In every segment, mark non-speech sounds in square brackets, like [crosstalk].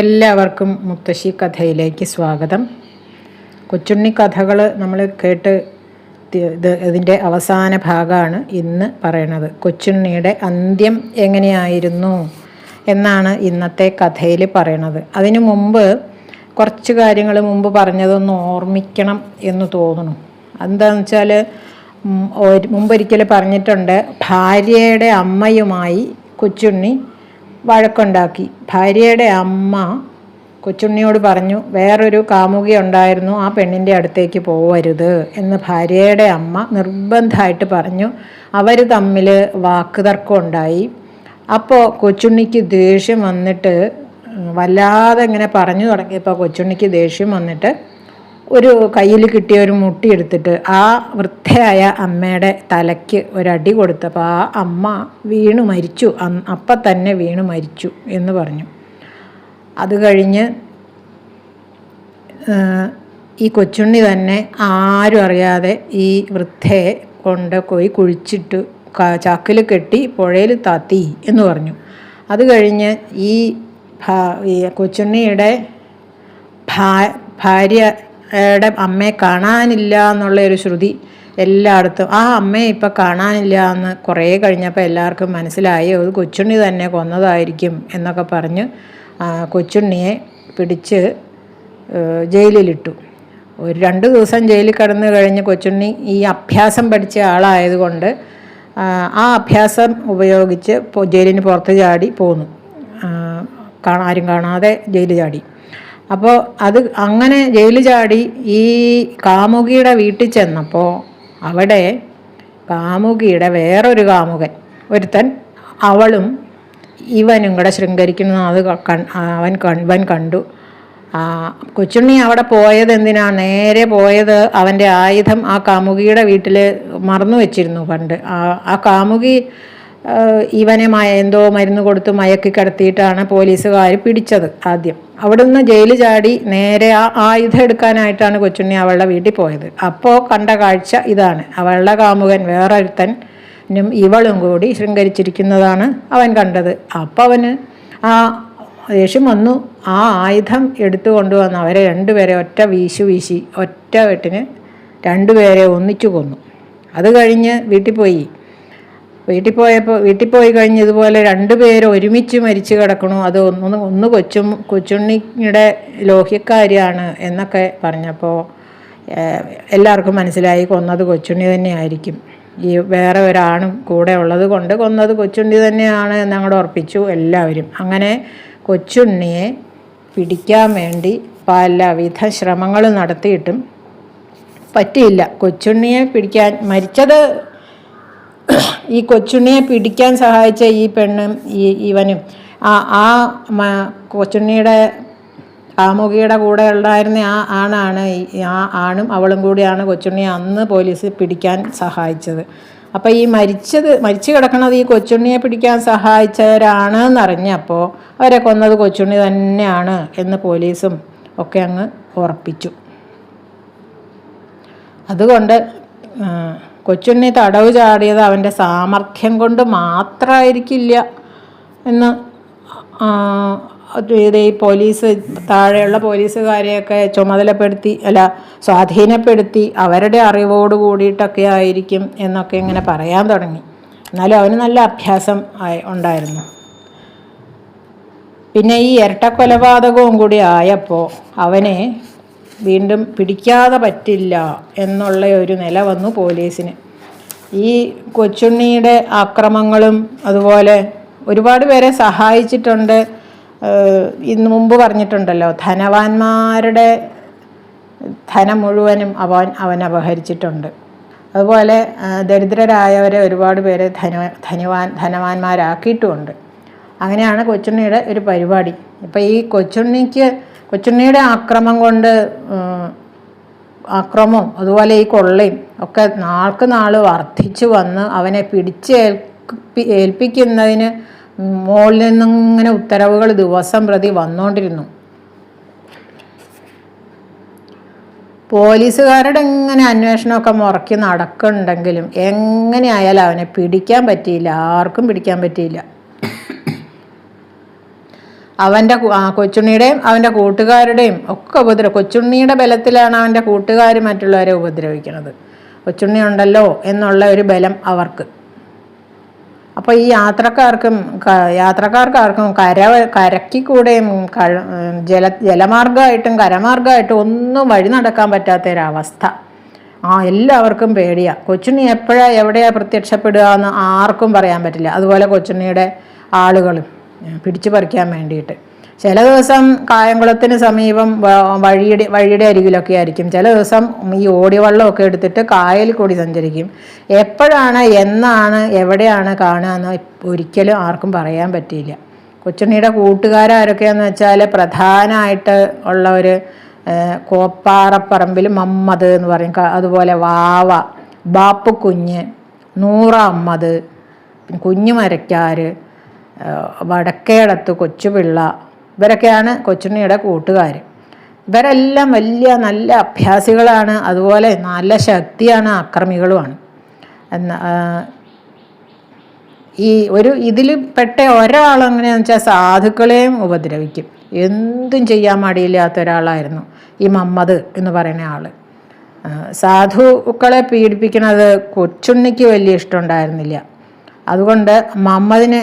എല്ലാവർക്കും മുത്തശ്ശി കഥയിലേക്ക് സ്വാഗതം. കൊച്ചുണ്ണി കഥകൾ നമ്മൾ കേട്ട് ഇത് ഇതിന്റെ അവസാന ഭാഗമാണ് ഇന്ന് പറയണത്. കൊച്ചുണ്ണിയുടെ അന്ത്യം എങ്ങനെയായിരുന്നു എന്നാണ് ഇന്നത്തെ കഥയിൽ പറയണത്. അതിനു മുമ്പ് കുറച്ച് കാര്യങ്ങൾ മുമ്പ് പറഞ്ഞതൊന്ന് ഓർമ്മിക്കണം എന്ന് തോന്നുന്നു. എന്താണെന്ന് വെച്ചാൽ മുമ്പൊരിക്കൽ പറഞ്ഞിട്ടുണ്ട് ഭാര്യയുടെ അമ്മയുമായി കൊച്ചുണ്ണി വഴക്കുണ്ടാക്കി. ഭാര്യയുടെ അമ്മ കൊച്ചുണ്ണിയോട് പറഞ്ഞു വേറൊരു കാമുകി ഉണ്ടായിരുന്നു ആ പെണ്ണിന്റെ അടുത്തേക്ക് പോവരുത് എന്ന് ഭാര്യയുടെ അമ്മ നിർബന്ധമായിട്ട് പറഞ്ഞു. അവർ തമ്മിൽ വാക്കുതർക്കം ഉണ്ടായി. അപ്പോൾ കൊച്ചുണ്ണിക്ക് ദേഷ്യം വന്നിട്ട് വല്ലാതെ ഇങ്ങനെ പറഞ്ഞു തുടങ്ങിയപ്പോൾ കൊച്ചുണ്ണിക്ക് ദേഷ്യം വന്നിട്ട് ഒരു കയ്യിൽ കിട്ടിയ ഒരു മുട്ടി എടുത്തിട്ട് ആ വൃദ്ധയായ അമ്മയുടെ തലയ്ക്ക് ഒരടി കൊടുത്തപ്പോൾ ആ അമ്മ വീണു മരിച്ചു. അപ്പം തന്നെ വീണു മരിച്ചു എന്ന് പറഞ്ഞു. അത് കഴിഞ്ഞ് ഈ കൊച്ചുണ്ണി തന്നെ ആരും അറിയാതെ ഈ വൃദ്ധയെ കൊണ്ട് പോയി കുഴിച്ചിട്ട് ചാക്കിൽ കെട്ടി പുഴയിൽ താത്തി എന്ന് പറഞ്ഞു. അത് കഴിഞ്ഞ് ഈ കൊച്ചുണ്ണിയുടെ ഭാ ഭാര്യയുടെ അമ്മയെ കാണാനില്ല എന്നുള്ള ഒരു ശ്രുതി എല്ലായിടത്തും ആ അമ്മയെ ഇപ്പം കാണാനില്ല എന്ന് കുറേ കഴിഞ്ഞപ്പോൾ എല്ലാവർക്കും മനസ്സിലായി അത് കൊച്ചുണ്ണി തന്നെ കൊന്നതായിരിക്കും എന്നൊക്കെ പറഞ്ഞ് കൊച്ചുണ്ണിയെ പിടിച്ച് ജയിലിലിട്ടു. ഒരു രണ്ട് ദിവസം ജയിലിൽ കിടന്നു കഴിഞ്ഞ് കൊച്ചുണ്ണി ഈ അഭ്യാസം പഠിച്ച ആളായതുകൊണ്ട് ആ, അഭ്യാസം ഉപയോഗിച്ച് ജയിലിന് പുറത്ത് ചാടി പോന്നു. ആ, കാണാ ആരും കാണാതെ ജയിലിൽ ചാടി. അപ്പോൾ അത് അങ്ങനെ ജയിലിൽ ചാടി ഈ കാമുകിയുടെ വീട്ടിൽ ചെന്നപ്പോൾ അവിടെ കാമുകിയുടെ വേറൊരു കാമുകൻ ഒരുത്തൻ അവളും ഇവനും കൂടെ ശൃംഗരിക്കുന്നത് അത് അവൻ ഇവൻ കണ്ടു. കൊച്ചുണ്ണി അവിടെ പോയത് എന്തിനാ? നേരെ പോയത് അവന്റെ ആയുധം ആ കാമുകിയുടെ വീട്ടിൽ മറന്നു വെച്ചിരുന്നു പണ്ട്. ആ കാമുകി ഇവനെ എന്തോ മരുന്ന് കൊടുത്ത് മയക്കി കിടത്തിയിട്ടാണ് പോലീസുകാർ പിടിച്ചത് ആദ്യം. അവിടുന്ന് ജയിൽ ചാടി നേരെ ആ ആയുധം എടുക്കാനായിട്ടാണ് കൊച്ചുണ്ണി അവളുടെ വീട്ടിൽ പോയത്. അപ്പോൾ കണ്ട കാഴ്ച ഇതാണ്. അവളുടെ കാമുകൻ വേറൊരുത്തനും ഇവളും കൂടി ശൃംഗരിച്ചിരിക്കുന്നതാണ് അവൻ കണ്ടത്. അപ്പോൾ അവന് ആ ദേഷ്യം വന്നു. ആ ആയുധം എടുത്തു കൊണ്ടുവന്ന് അവരെ രണ്ടുപേരെ ഒറ്റ വീശു വീശി ഒറ്റ വെട്ടിന് രണ്ടുപേരെ ഒന്നിച്ചു കൊന്നു. അത് കഴിഞ്ഞ് വീട്ടിൽ പോയി. വീട്ടിൽ പോയപ്പോൾ വീട്ടിൽ പോയി കഴിഞ്ഞ് ഇതുപോലെ രണ്ടുപേരും ഒരുമിച്ച് മരിച്ചു കിടക്കണു. അത് ഒന്ന് ഒന്ന് കൊച്ചും കൊച്ചുണ്ണിയുടെ ലോഹ്യക്കാരിയാണ് എന്നൊക്കെ പറഞ്ഞപ്പോൾ എല്ലാവർക്കും മനസ്സിലായി കൊന്നത് കൊച്ചുണ്ണി തന്നെയായിരിക്കും. ഈ വേറെ ഒരാണും കൂടെ ഉള്ളത് കൊണ്ട് കൊന്നത് കൊച്ചുണ്ണി തന്നെയാണ് എന്നങ്ങോട്ട് ഉറപ്പിച്ചു എല്ലാവരും. അങ്ങനെ കൊച്ചുണ്ണിയെ പിടിക്കാൻ വേണ്ടി പലവിധ ശ്രമങ്ങൾ നടത്തിയിട്ടും പറ്റിയില്ല. കൊച്ചുണ്ണിയെ പിടിക്കാൻ മരിച്ചത് ഈ കൊച്ചുണ്ണിയെ പിടിക്കാൻ സഹായിച്ച ഈ പെണ്ണും ഈ ഇവനും. ആ ആ കൊച്ചുണ്ണിയുടെ കാമുകിയുടെ കൂടെ ഉണ്ടായിരുന്ന ആ ആണാണ് ആ ആണും അവളും കൂടിയാണ് കൊച്ചുണ്ണിയെ അന്ന് പോലീസ് പിടിക്കാൻ സഹായിച്ചത്. അപ്പോൾ ഈ മരിച്ചത് മരിച്ചു കിടക്കുന്നത് ഈ കൊച്ചുണ്ണിയെ പിടിക്കാൻ സഹായിച്ചവരാണ് എന്നറിഞ്ഞപ്പോൾ അവരെ കൊന്നത് കൊച്ചുണ്ണി തന്നെയാണ് എന്ന് പോലീസും ഒക്കെ അങ്ങ് ഉറപ്പിച്ചു. അതുകൊണ്ട് കൊച്ചുണ്ണി തടവ് ചാടിയത് അവന്റെ സാമർഥ്യം കൊണ്ട് മാത്രമായിരിക്കില്ല എന്ന് ഇത് ഈ പോലീസ് താഴെയുള്ള പോലീസുകാരെയൊക്കെ ചുമതലപ്പെടുത്തി അല്ല സ്വാധീനപ്പെടുത്തി അവരുടെ അറിവോട് കൂടിയിട്ടൊക്കെ ആയിരിക്കും എന്നൊക്കെ ഇങ്ങനെ പറയാൻ തുടങ്ങി. എന്നാലും അവന് നല്ല അഭ്യാസം ഉണ്ടായിരുന്നു. പിന്നെ ഈ ഇരട്ടക്കൊലപാതകവും കൂടി ആയപ്പോൾ അവനെ വീണ്ടും പിടിക്കാതെ പറ്റില്ല എന്നുള്ള ഒരു നില വന്നു പോലീസിന്. ഈ കൊച്ചുണ്ണിയുടെ ആക്രമങ്ങളും അതുപോലെ ഒരുപാട് പേരെ സഹായിച്ചിട്ടുണ്ട്. ഇന്ന് മുമ്പ് പറഞ്ഞിട്ടുണ്ടല്ലോ ധനവാന്മാരുടെ ധനം മുഴുവനും അവൻ അവൻ അപഹരിച്ചിട്ടുണ്ട്. അതുപോലെ ദരിദ്രരായവരെ ഒരുപാട് പേരെ ധന ധനവാൻ ധനവാന്മാരാക്കിയിട്ടുമുണ്ട് അങ്ങനെയാണ് കൊച്ചുണ്ണിയുടെ ഒരു പരിപാടി. ഇപ്പം ഈ കൊച്ചുണ്ണിക്ക് കൊച്ചുണ്ണിയുടെ ആക്രമം കൊണ്ട് അക്രമവും അതുപോലെ ഈ കൊള്ളയും ഒക്കെ നാൾക്ക് നാൾ വർദ്ധിച്ചു വന്ന് അവനെ പിടിച്ച് ഏൽപ്പി ഏൽപ്പിക്കുന്നതിന് മുകളിൽ നിന്നിങ്ങനെ ഉത്തരവുകൾ ദിവസം പ്രതി വന്നുകൊണ്ടിരുന്നു പോലീസുകാരുടെ ഇങ്ങനെ അന്വേഷണമൊക്കെ മുറക്കി നടക്കുന്നുണ്ടെങ്കിലും എങ്ങനെയായാലും അവനെ പിടിക്കാൻ പറ്റിയില്ല ആർക്കും പിടിക്കാൻ പറ്റിയില്ല. അവന്റെ കൊച്ചുണ്ണിയുടെയും അവന്റെ കൂട്ടുകാരുടെയും ഒക്കെ ഉപദ്രവം. കൊച്ചുണ്ണിയുടെ ബലത്തിലാണ് അവന്റെ കൂട്ടുകാർ മറ്റുള്ളവരെ ഉപദ്രവിക്കുന്നത്. കൊച്ചുണ്ണി ഉണ്ടല്ലോ എന്നുള്ള ഒരു ബലം അവർക്ക്. അപ്പോൾ ഈ യാത്രക്കാർക്കും യാത്രക്കാർക്കാർക്കും കര കരയ്ക്ക് കൂടെയും കഴ- ജല ജലമാർഗമായിട്ടും കരമാർഗമായിട്ടും ഒന്നും വഴി നടക്കാൻ പറ്റാത്ത ഒരവസ്ഥ ആ എല്ലാവർക്കും പേടിയാണ് കൊച്ചുണ്ണി എപ്പോഴാണ് എവിടെയാണ് പ്രത്യക്ഷപ്പെടുക എന്ന് ആർക്കും പറയാൻ പറ്റില്ല. അതുപോലെ കൊച്ചുണ്ണിയുടെ ആളുകളും. പിടിച്ചു പറിക്കാൻ വേണ്ടിയിട്ട്. ചില ദിവസം കായംകുളത്തിന് സമീപം വഴിയുടെ വഴിയുടെ അരികിലൊക്കെ ആയിരിക്കും. ചില ദിവസം ഈ ഓടിവെള്ളമൊക്കെ എടുത്തിട്ട് കായലിൽ കൂടി സഞ്ചരിക്കും. എപ്പോഴാണ് എന്നാണ് എവിടെയാണ് കാണുക എന്ന് ഒരിക്കലും ആർക്കും പറയാൻ പറ്റിയില്ല. കൊച്ചുണ്ണിയുടെ കൂട്ടുകാരാരൊക്കെയാന്ന് വെച്ചാൽ പ്രധാനമായിട്ട് ഉള്ള ഒരു കോപ്പാറപ്പറമ്പിൽ മമ്മദ് എന്ന് പറയും. അതുപോലെ വാവ ബാപ്പു കുഞ്ഞ് നൂറ അമ്മദ് പിന്നെ കുഞ്ഞുമരക്കാർ വടക്കേടത്ത് കൊച്ചുപിള്ള ഇവരൊക്കെയാണ് കൊച്ചുണ്ണിയുടെ കൂട്ടുകാർ ഇവരെല്ലാം വലിയ നല്ല അഭ്യാസികളാണ് അതുപോലെ നല്ല ശക്തിയാണ് അക്രമികളുമാണ്. എന്നാ ഈ ഒരു ഇതിൽ പെട്ട ഒരാൾ എങ്ങനെയാണെന്ന് വെച്ചാൽ സാധുക്കളെയും ഉപദ്രവിക്കും. എന്തും ചെയ്യാൻ മടിയില്ലാത്ത ഒരാളായിരുന്നു ഈ മമ്മദ് എന്ന് പറയുന്ന ആൾ സാധുക്കളെ പീഡിപ്പിക്കുന്നത് കൊച്ചുണ്ണിക്ക് വലിയ ഇഷ്ടമുണ്ടായിരുന്നില്ല അതുകൊണ്ട് മമ്മദിനെ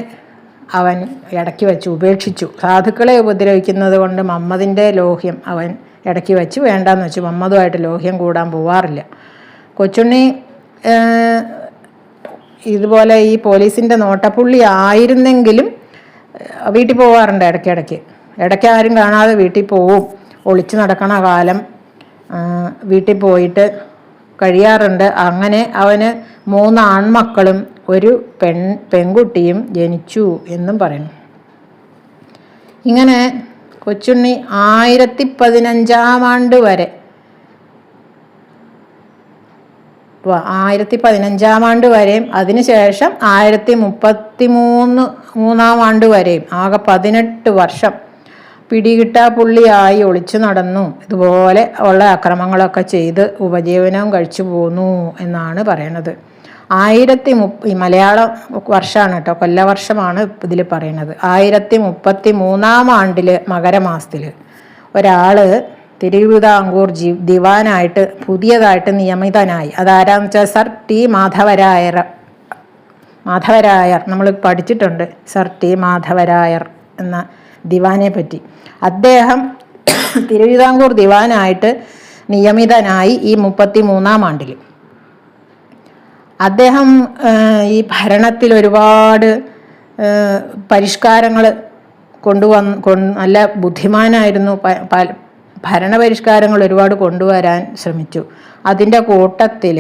അവൻ ഇടയ്ക്ക് വെച്ച് ഉപേക്ഷിച്ചു. സാധുക്കളെ ഉപദ്രവിക്കുന്നത് കൊണ്ട് മമ്മദിന്റെ ലോഹ്യം അവൻ ഇടയ്ക്ക് വെച്ച് വേണ്ടാന്ന് വെച്ചു. മമ്മതുമായിട്ട് ലോഹ്യം കൂടാൻ പോവാറില്ല. കൊച്ചുണ്ണി ഇതുപോലെ ഈ പോലീസിന്റെ നോട്ടപ്പുള്ളി ആയിരുന്നെങ്കിലും വീട്ടിൽ പോവാറുണ്ട് ഇടയ്ക്കിടയ്ക്ക്. ഇടയ്ക്ക് ആരും കാണാതെ വീട്ടിൽ പോവും. ഒളിച്ചു നടക്കണ കാലം വീട്ടിൽ പോയിട്ട് കഴിയാറുണ്ട്. അങ്ങനെ അവന് മൂന്ന് ആൺമക്കളും ഒരു പെൺ പെൺകുട്ടിയും ജനിച്ചു എന്നും പറയുന്നു. ഇങ്ങനെ കൊച്ചുണ്ണി ആയിരത്തി പതിനഞ്ചാം ആണ്ട് വരെ ആയിരത്തി പതിനഞ്ചാം ആണ്ട് വരെയും അതിനുശേഷം ആയിരത്തി മുപ്പത്തി മൂന്ന് മൂന്നാം ആണ്ട് വരെയും ആകെ പതിനെട്ട് വർഷം പിടികിട്ടാ പുള്ളിയായി ഒളിച്ചു നടന്നു. ഇതുപോലെ ഉള്ള അക്രമങ്ങളൊക്കെ ചെയ്ത് ഉപജീവനവും കഴിച്ചു പോന്നു എന്നാണ് പറയണത് ആയിരത്തി മുപ്പ മലയാളം വർഷമാണ് കേട്ടോ കൊല്ലവർഷമാണ് ഇതിൽ പറയുന്നത് ആയിരത്തി മുപ്പത്തി മൂന്നാം ആണ്ടിൽ മകരമാസത്തിൽ ഒരാൾ തിരുവിതാംകൂർ ജീ ദിവാനായിട്ട് പുതിയതായിട്ട് നിയമിതനായി. അതാരാന്ന് വെച്ചാൽ സർ ടി മാധവരായർ മാധവരായർ നമ്മൾ പഠിച്ചിട്ടുണ്ട് സർ ടി മാധവരായർ എന്ന ദിവാനെ പറ്റി. അദ്ദേഹം തിരുവിതാംകൂർ ദിവാനായിട്ട് നിയമിതനായി ഈ മുപ്പത്തി മൂന്നാം ആണ്ടിൽ അദ്ദേഹം ഈ ഭരണത്തിൽ ഒരുപാട് പരിഷ്കാരങ്ങൾ കൊണ്ടുവന്ന് നല്ല ബുദ്ധിമാനായിരുന്നു. ഭരണപരിഷ്കാരങ്ങൾ ഒരുപാട് കൊണ്ടുവരാൻ ശ്രമിച്ചു. അതിന്റെ കൂട്ടത്തിൽ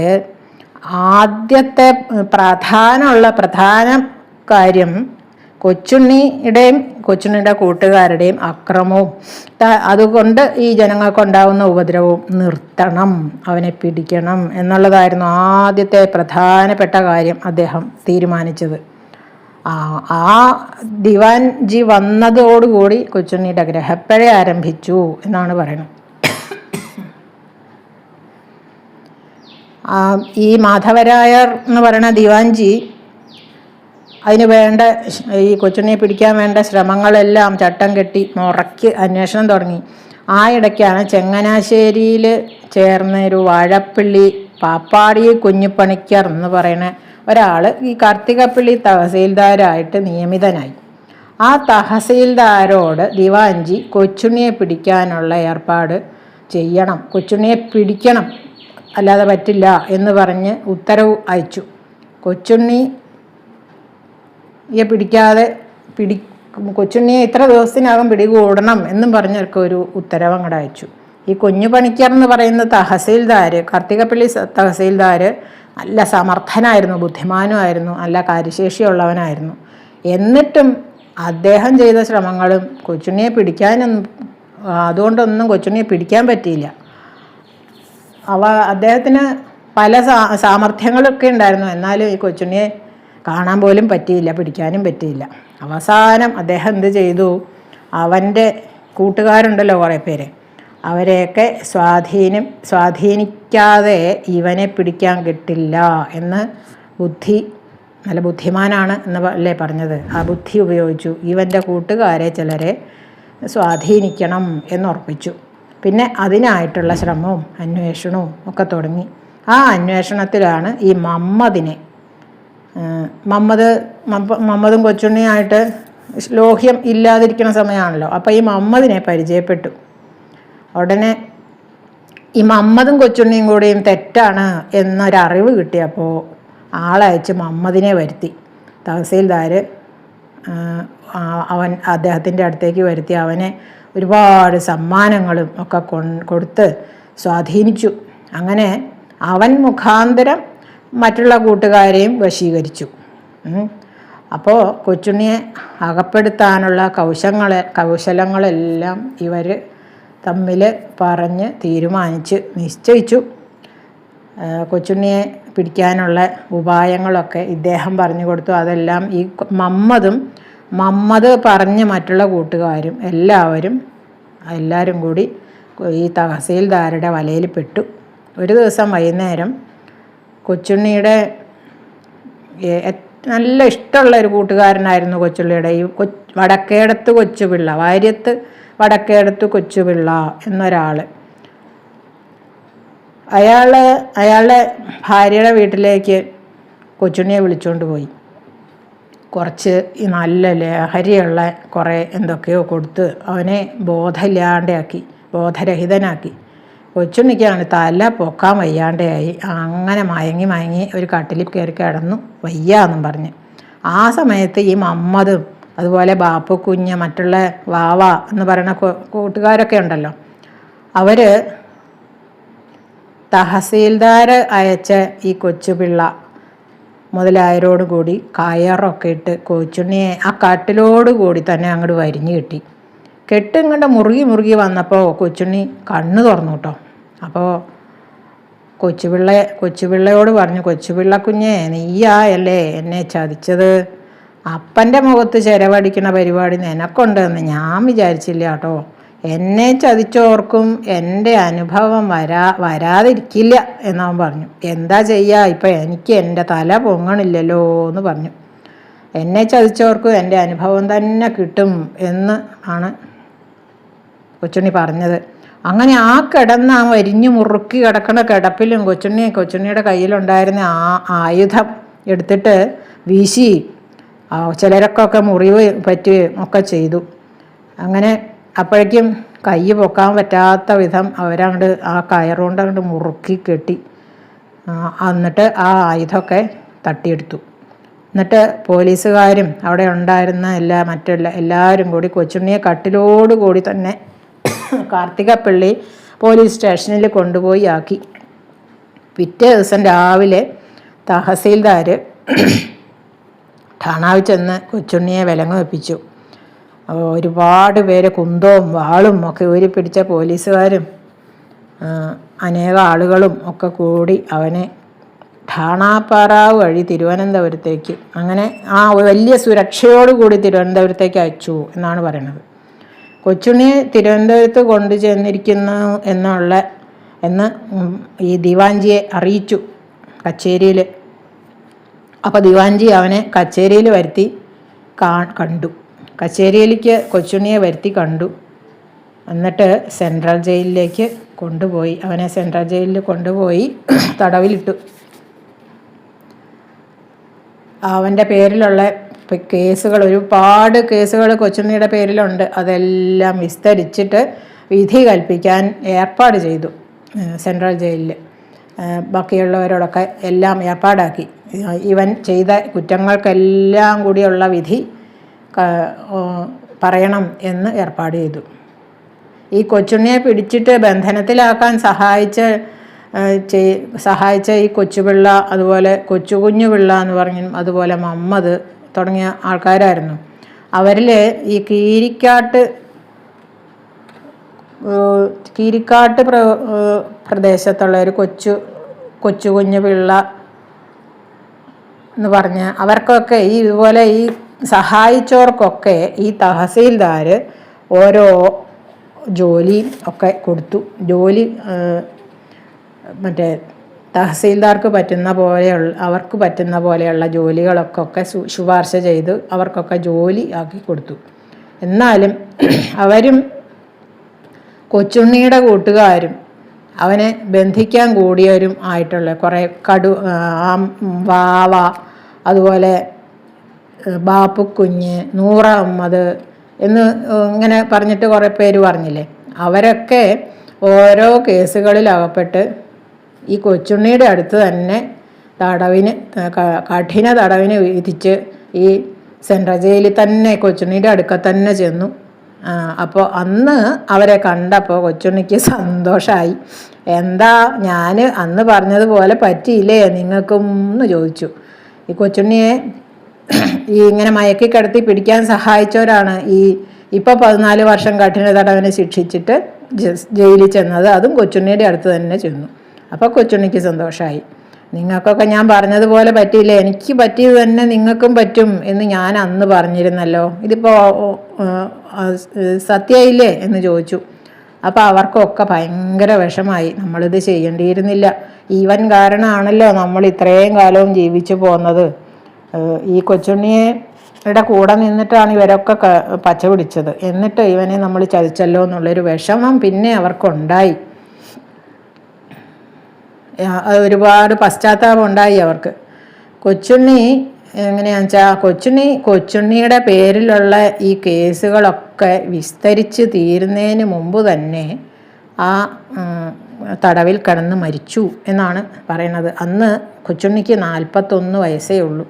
ആദ്യത്തെ പ്രധാനമുള്ള പ്രധാന കാര്യം കൊച്ചുണ്ണിയുടെയും കൊച്ചുണ്ണിയുടെ കൂട്ടുകാരുടെയും അക്രമവും അതുകൊണ്ട് ഈ ജനങ്ങൾക്കുണ്ടാവുന്ന ഉപദ്രവവും നിർത്തണം അവനെ പിടിക്കണം എന്നുള്ളതായിരുന്നു ആദ്യത്തെ പ്രധാനപ്പെട്ട കാര്യം അദ്ദേഹം തീരുമാനിച്ചത്. ആ ദിവാൻജി വന്നതോടുകൂടി കൊച്ചുണ്ണിയുടെ ഗ്രഹപ്പഴ ആരംഭിച്ചു എന്നാണ് പറയുന്നത്. ഈ മാധവരായർ എന്ന് പറയുന്ന ദിവാൻജി അതിന് വേണ്ട ഈ കൊച്ചുണ്ണിയെ പിടിക്കാൻ വേണ്ട ശ്രമങ്ങളെല്ലാം ചട്ടം കെട്ടി മുറയ്ക്ക് അന്വേഷണം തുടങ്ങി. ആ ഇടയ്ക്കാണ് ചങ്ങനാശ്ശേരിയിൽ ചേർന്ന ഒരു വാഴപ്പള്ളി പാപ്പാടി കുഞ്ഞുപണിക്കർ എന്ന് പറയുന്ന ഒരാൾ ഈ കാർത്തികപ്പള്ളി തഹസീൽദാരായിട്ട് നിയമിതനായി. ആ തഹസീൽദാരോട് ദിവാഞ്ചി കൊച്ചുണ്ണിയെ പിടിക്കാനുള്ള ഏർപ്പാട് ചെയ്യണം കൊച്ചുണ്ണിയെ പിടിക്കണം അല്ലാതെ പറ്റില്ല എന്ന് പറഞ്ഞ് ഉത്തരവ് അയച്ചു. കൊച്ചുണ്ണി യെ പിടിക്കാതെ പിടി കൊച്ചുണ്ണിയെ ഇത്ര ദിവസത്തിനകം പിടികൂടണം എന്നും പറഞ്ഞവർക്ക് ഒരു ഉത്തരവ് അങ്ങോട്ട് അയച്ചു. ഈ കുഞ്ഞു പണിക്കർ എന്ന് പറയുന്ന തഹസീൽദാർ കാർത്തികപ്പള്ളി തഹസീൽദാർ നല്ല സമർത്ഥനായിരുന്നു ബുദ്ധിമാനുമായിരുന്നു നല്ല കാര്യശേഷിയുള്ളവനായിരുന്നു. എന്നിട്ടും അദ്ദേഹം ചെയ്ത ശ്രമങ്ങളും കൊച്ചുണ്ണിയെ പിടിക്കാനൊന്നും അതുകൊണ്ടൊന്നും കൊച്ചുണ്ണിയെ പിടിക്കാൻ പറ്റിയില്ല. അവ അദ്ദേഹത്തിന് പല സാ സാമർഥ്യങ്ങളൊക്കെ ഉണ്ടായിരുന്നു. എന്നാലും ഈ കൊച്ചുണ്ണിയെ കാണാൻ പോലും പറ്റിയില്ല പിടിക്കാനും പറ്റിയില്ല. അവസാനം അദ്ദേഹം എന്ത് ചെയ്തു? അവന്റെ കൂട്ടുകാരുണ്ടല്ലോ കുറേ പേര്. അവരെയൊക്കെ സ്വാധീനം സ്വാധീനിക്കാതെ ഇവനെ പിടിക്കാൻ കിട്ടില്ല എന്ന് ബുദ്ധി നല്ല ബുദ്ധിമാനാണ് എന്ന് അല്ലേ പറഞ്ഞത്. ആ ബുദ്ധി ഉപയോഗിച്ചു. ഇവന്റെ കൂട്ടുകാരെ ചിലരെ സ്വാധീനിക്കണം എന്നുറപ്പിച്ചു പിന്നെ അതിനായിട്ടുള്ള ശ്രമവും അന്വേഷണവും ഒക്കെ തുടങ്ങി. ആ അന്വേഷണത്തിലാണ് ഈ മമ്മദിനെ മമ്മതും മമ്മദും കൊച്ചുണ്ണിയായിട്ട് ലോഹ്യം ഇല്ലാതിരിക്കുന്ന സമയമാണല്ലോ അപ്പോൾ ഈ മമ്മദിനെ പരിചയപ്പെട്ടു. ഉടനെ ഈ മമ്മദും കൊച്ചുണ്ണിയും കൂടിയും തെറ്റാണ് എന്നൊരറിവ് കിട്ടിയപ്പോൾ ആളയച്ച് മമ്മദിനെ വരുത്തി. തഹസീൽദാർ അവൻ അദ്ദേഹത്തിന്റെ അടുത്തേക്ക് വരുത്തി. അവനെ ഒരുപാട് സമ്മാനങ്ങളും ഒക്കെ കൊടുത്ത് സ്വാധീനിച്ചു. അങ്ങനെ അവൻ മുഖാന്തരം മറ്റുള്ള കൂട്ടുകാരെയും വശീകരിച്ചു. അപ്പോൾ കൊച്ചുണ്ണിയെ അകപ്പെടുത്താനുള്ള കൗശങ്ങളെ കൗശലങ്ങളെല്ലാം ഇവർ തമ്മിൽ പറഞ്ഞ് തീരുമാനിച്ച് നിശ്ചയിച്ചു. കൊച്ചുണ്ണിയെ പിടിക്കാനുള്ള ഉപായങ്ങളൊക്കെ ഇദ്ദേഹം പറഞ്ഞു കൊടുത്തു. അതെല്ലാം ഈ മമ്മതും മമ്മത് പറഞ്ഞ് മറ്റുള്ള കൂട്ടുകാരും എല്ലാവരും എല്ലാവരും കൂടി ഈ തഹസീൽദാരുടെ വലയിൽ പെട്ടു ഒരു ദിവസം വൈകുന്നേരം കൊച്ചുണ്ണിയുടെ നല്ല ഇഷ്ടമുള്ള ഒരു കൂട്ടുകാരനായിരുന്നു കൊച്ചുള്ളിയുടെ ഈ കൊ വടക്കേടത്ത് കൊച്ചുപിള്ള വാര്യത്ത് വടക്കേടത്ത് കൊച്ചുപിള്ള എന്നൊരാൾ അയാൾ അയാളുടെ ഭാര്യയുടെ വീട്ടിലേക്ക് കൊച്ചുണ്ണിയെ വിളിച്ചുകൊണ്ട് പോയി. കുറച്ച് ഈ നല്ല ലഹരിയുള്ള കുറേ എന്തൊക്കെയോ കൊടുത്ത് അവനെ ബോധമില്ലാണ്ടാക്കി ബോധരഹിതനാക്കി. കൊച്ചുണ്ണിക്കാണ് തല പൊക്കാൻ വയ്യാണ്ടായി അങ്ങനെ മയങ്ങി മയങ്ങി ഒരു കട്ടിലിൽ കയറി കിടന്നു. വയ്യാന്നും പറഞ്ഞ്. ആ സമയത്ത് ഈ മമ്മദും അതുപോലെ ബാപ്പു കുഞ്ഞ് മറ്റുള്ള വാവ എന്ന് പറയുന്ന കൂട്ടുകാരൊക്കെ ഉണ്ടല്ലോ. അവർ തഹസീൽദാർ അയച്ച ഈ കൊച്ചുപിള്ള മുതലായരോട് കൂടി കയറൊക്കെ ഇട്ട് കൊച്ചുണ്ണിയെ ആ കട്ടിലോട് കൂടി തന്നെ അങ്ങോട്ട് വരിഞ്ഞു കിട്ടി. കെട്ടിങ്ങോട്ട് മുറുകി മുറുകി വന്നപ്പോൾ കൊച്ചുണ്ണി കണ്ണ് തുറന്നു കേട്ടോ അപ്പോൾ കൊച്ചുപിള്ള കൊച്ചുപിള്ളയോട് പറഞ്ഞു കൊച്ചുപിള്ള കുഞ്ഞേ നീയാ അല്ലേ എന്നെ ചതിച്ചത്? അപ്പന്റെ മുഖത്ത് ചിരവടിക്കുന്ന പരിപാടി നിനക്കുണ്ടെന്ന് ഞാൻ വിചാരിച്ചില്ല കേട്ടോ. എന്നെ ചതിച്ചോർക്കും എന്റെ അനുഭവം വരാ വരാതിരിക്കില്ല എന്നവൻ പറഞ്ഞു. എന്താ ചെയ്യുക ഇപ്പം എനിക്ക് എന്റെ തല പൊങ്ങണില്ലല്ലോ എന്ന് പറഞ്ഞു. എന്നെ ചതിച്ചവർക്കും എന്റെ അനുഭവം തന്നെ കിട്ടും എന്ന് ആണ് കൊച്ചുണ്ണി പറഞ്ഞത്. അങ്ങനെ ആ കിടന്ന് ആ വരിഞ്ഞു മുറുക്കി കിടക്കുന്ന കിടപ്പിലും കൊച്ചുണ്ണി കൊച്ചുണ്ണിയുടെ കയ്യിലുണ്ടായിരുന്ന ആ ആയുധം എടുത്തിട്ട് വീശി ചിലരൊക്കെ മുറിവ് പറ്റുകയും ഒക്കെ ചെയ്തു. അങ്ങനെ അപ്പോഴേക്കും കൈ പൊക്കാൻ പറ്റാത്ത വിധം അവരങ്ങട് ആ കയറുകൊണ്ട് അങ്ങോട്ട് മുറുക്കി കെട്ടി. എന്നിട്ട് ആ ആയുധമൊക്കെ തട്ടിയെടുത്തു. എന്നിട്ട് പോലീസുകാരും അവിടെ ഉണ്ടായിരുന്ന എല്ലാ മറ്റെല്ലാ എല്ലാവരും കൂടി കൊച്ചുണ്ണിയെ കട്ടിലോട് കൂടി തന്നെ കാർത്തികപ്പള്ളി പോലീസ് സ്റ്റേഷനിൽ കൊണ്ടുപോയി ആക്കി. പിറ്റേ ദിവസം രാവിലെ തഹസീൽദാർ ഠാണാവിൽ ചെന്ന് കൊച്ചുണ്ണിയെ വിലങ്ങ് വെപ്പിച്ചു ഒരുപാട് പേര് കുന്തവും വാളും ഒക്കെ ഊരി പിടിച്ച പോലീസുകാരും അനേക ആളുകളും ഒക്കെ കൂടി അവനെ ഠാണാപ്പാറാവ് വഴി തിരുവനന്തപുരത്തേക്ക് അങ്ങനെ ആ വലിയ സുരക്ഷയോടുകൂടി തിരുവനന്തപുരത്തേക്ക് അയച്ചു എന്നാണ് പറയുന്നത്. കൊച്ചുണ്ണിയെ തിരുവനന്തപുരത്ത് കൊണ്ടു ചെന്നിരിക്കുന്നു എന്നുള്ള എന്ന് ഈ ദിവാഞ്ചിയെ അറിയിച്ചു കച്ചേരിയിൽ അപ്പോൾ ദിവാഞ്ചി അവനെ കച്ചേരിയിൽ വരുത്തി കാ കണ്ടു. കച്ചേരിയിലേക്ക് കൊച്ചുണ്ണിയെ വരുത്തി കണ്ടു. എന്നിട്ട് സെൻട്രൽ ജയിലിലേക്ക് കൊണ്ടുപോയി. അവനെ സെൻട്രൽ ജയിലിൽ കൊണ്ടുപോയി തടവിലിട്ടു. അവന്റെ പേരിലുള്ള പ- കേസുകൾ ഒരുപാട് കേസുകൾ കൊച്ചുണ്ണിയുടെ പേരിലുണ്ട്. അതെല്ലാം വിസ്തരിച്ചിട്ട് വിധി കൽപ്പിക്കാൻ ഏർപ്പാട് ചെയ്തു സെൻട്രൽ ജയിലിൽ ബാക്കിയുള്ളവരോടൊക്കെ എല്ലാം ഏർപ്പാടാക്കി. ഇവൻ ചെയ്ത കുറ്റങ്ങൾക്കെല്ലാം കൂടിയുള്ള വിധി പറയണം എന്ന് ഏർപ്പാട് ചെയ്തു. ഈ കൊച്ചുണ്ണിയെ പിടിച്ചിട്ട് ബന്ധനത്തിലാക്കാൻ സഹായിച്ച സഹായിച്ച ഈ കൊച്ചുപിള്ള അതുപോലെ കൊച്ചുകുഞ്ഞു പിള്ള എന്ന് പറഞ്ഞു അതുപോലെ മമ്മദ് തുടങ്ങിയ ആൾക്കാരായിരുന്നു. അവരിൽ ഈ കീരിക്കാട്ട് കീരിക്കാട്ട് പ്ര പ്രദേശത്തുള്ള ഒരു കൊച്ചു കൊച്ചു കുഞ്ഞു പിള്ള എന്ന് പറഞ്ഞ് അവർക്കൊക്കെ ഈ ഇതുപോലെ ഈ സഹായിച്ചവർക്കൊക്കെ ഈ തഹസീൽദാർ ഓരോ ജോലിയും ഒക്കെ കൊടുത്തു. ജോലി മറ്റേ തഹസീൽദാർക്ക് പറ്റുന്ന പോലെയുള്ള അവർക്ക് പറ്റുന്ന പോലെയുള്ള ജോലികളൊക്കെ ശുപാർശ ചെയ്ത് അവർക്കൊക്കെ ജോലി ആക്കി കൊടുത്തു. എന്നാലും [clears throat] അവരും കൊച്ചുണ്ണിയുടെ കൂട്ടുകാരും അവനെ ബന്ധിക്കാൻ കൂടിയവരും ആയിട്ടുള്ള കുറേ കടു വാവ അതുപോലെ ബാപ്പുക്കുഞ്ഞ് നൂറ അമ്മത് എന്ന് ഇങ്ങനെ പറഞ്ഞിട്ട് കുറേ പേര് പറഞ്ഞില്ലേ? അവരൊക്കെ ഓരോ കേസുകളിൽ അകപ്പെട്ട് ഈ കൊച്ചുണ്ണിയുടെ അടുത്ത് തന്നെ തടവിന് കഠിന തടവിന് വിധിച്ച് ഈ സെൻട്രൽ ജയിലിൽ തന്നെ കൊച്ചുണ്ണിയുടെ അടുക്ക തന്നെ ചെന്നു. അപ്പോൾ അന്ന് അവരെ കണ്ടപ്പോൾ കൊച്ചുണ്ണിക്ക് സന്തോഷമായി എന്താ ഞാൻ അന്ന് പറഞ്ഞതുപോലെ പറ്റിയില്ലേ? നിങ്ങൾക്കും എന്ന് ചോദിച്ചു. ഈ കൊച്ചുണ്ണിയെ ഈ ഇങ്ങനെ മയക്കി കിടത്തി പിടിക്കാൻ സഹായിച്ചവരാണ് ഈ ഇപ്പോൾ പതിനാല് വർഷം കഠിന തടവിനെ ശിക്ഷിച്ചിട്ട് ജയിലിൽ ചെന്നത്. അതും കൊച്ചുണ്ണിയുടെ അടുത്ത് തന്നെ ചെന്നു. അപ്പോൾ കൊച്ചുണ്ണിക്ക് സന്തോഷമായി നിങ്ങൾക്കൊക്കെ ഞാൻ പറഞ്ഞതുപോലെ പറ്റിയില്ല? എനിക്ക് പറ്റിയത് തന്നെ നിങ്ങൾക്കും പറ്റും എന്ന് ഞാൻ അന്ന് പറഞ്ഞിരുന്നല്ലോ. ഇതിപ്പോൾ സത്യമായില്ലേ എന്ന് ചോദിച്ചു. അപ്പോൾ അവർക്കൊക്കെ ഭയങ്കര വിഷമായി. നമ്മളിത് ചെയ്യേണ്ടിയിരുന്നില്ല. ഈവൻ കാരണമാണല്ലോ നമ്മൾ ഇത്രയും കാലവും ജീവിച്ചു പോകുന്നത് ഈ ഈ കൊച്ചുണ്ണിയുടെ കൂടെ നിന്നിട്ടാണ് ഇവരൊക്കെ പച്ച പിടിച്ചത്. എന്നിട്ട് ഇവനെ നമ്മൾ ചതിച്ചല്ലോ എന്നുള്ളൊരു വിഷമം പിന്നെ അവർക്കുണ്ടായി. ഒരുപാട് പശ്ചാത്താപം ഉണ്ടായി അവർക്ക്. കൊച്ചുണ്ണി എങ്ങനെയാണെന്ന് വെച്ചാൽ കൊച്ചുണ്ണി കൊച്ചുണ്ണിയുടെ പേരിലുള്ള ഈ കേസുകളൊക്കെ വിസ്തരിച്ച് തീരുന്നതിന് മുമ്പ് തന്നെ ആ തടവിൽ കിടന്ന് മരിച്ചു എന്നാണ് പറയുന്നത്. അന്ന് കൊച്ചുണ്ണിക്ക് നാൽപ്പത്തൊന്ന് വയസ്സേ ഉള്ളൂ.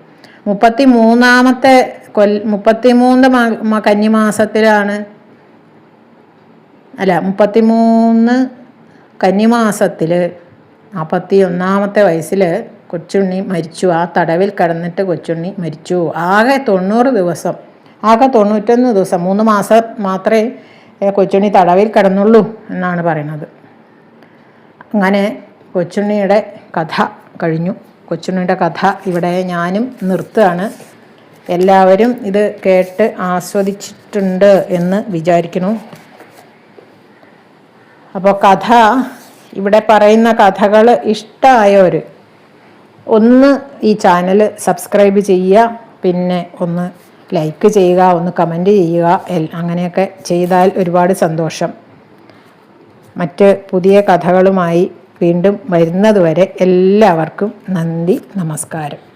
മുപ്പത്തി മൂന്നാമത്തെ കൊൽ മുപ്പത്തി മൂന്ന് കന്നിമാസത്തിലാണ് അല്ല മുപ്പത്തി മൂന്ന് കന്നിമാസത്തിൽ നാൽപ്പത്തി ഒന്നാമത്തെ വയസ്സിൽ കൊച്ചുണ്ണി മരിച്ചു. ആ തടവിൽ കിടന്നിട്ട് കൊച്ചുണ്ണി മരിച്ചു. ആകെ തൊണ്ണൂറ് ദിവസം. ആകെ തൊണ്ണൂറ്റൊന്ന് ദിവസം. മൂന്ന് മാസം മാത്രമേ കൊച്ചുണ്ണി തടവിൽ കിടന്നുള്ളൂ എന്നാണ് പറയുന്നത്. അങ്ങനെ കൊച്ചുണ്ണിയുടെ കഥ കഴിഞ്ഞു. കൊച്ചുണ്ണിയുടെ കഥ ഇവിടെ ഞാനും നിർത്തുകയാണ്. എല്ലാവരും ഇത് കേട്ട് ആസ്വദിച്ചിട്ടുണ്ട് എന്ന് വിചാരിക്കുന്നു. അപ്പോൾ കഥ ഇവിടെ പറയുന്ന കഥകൾ ഇഷ്ടമായവർ ഒന്ന് ഈ ചാനൽ സബ്സ്ക്രൈബ് ചെയ്യുക പിന്നെ ഒന്ന് ലൈക്ക് ചെയ്യുക ഒന്ന് കമന്റ് ചെയ്യുക അങ്ങനെയൊക്കെ ചെയ്താൽ ഒരുപാട് സന്തോഷം. മറ്റ് പുതിയ കഥകളുമായി വീണ്ടും വരുന്നതുവരെ എല്ലാവർക്കും നന്ദി നമസ്കാരം.